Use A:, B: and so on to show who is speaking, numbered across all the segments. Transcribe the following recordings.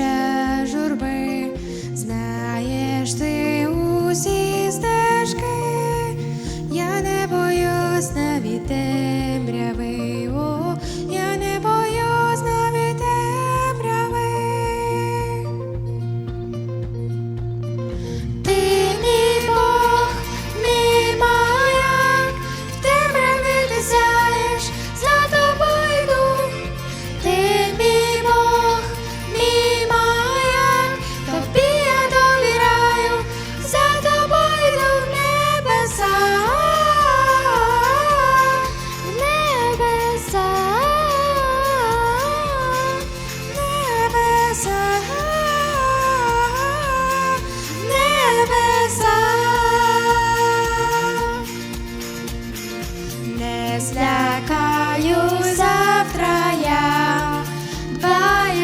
A: Yeah.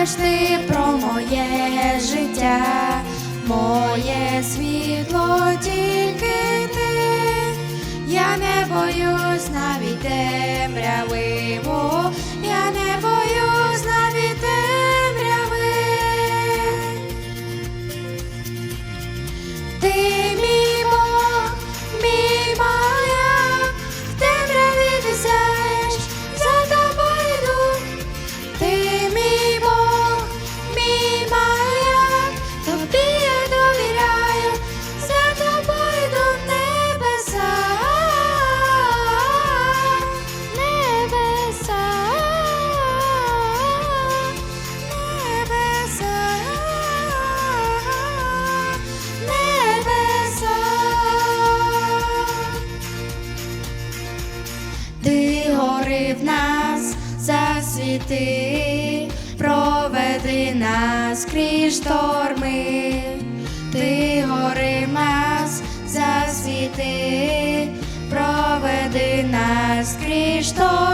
A: знаєш ти про моє життя, моє світло тільки ти, я не боюсь навіть темряви, бо я не боюсь навіть темряви. Ти мій Гори в нас, засвіти, проведи нас крізь шторми, ти гори нас, засвіти, проведи нас крізь шторми.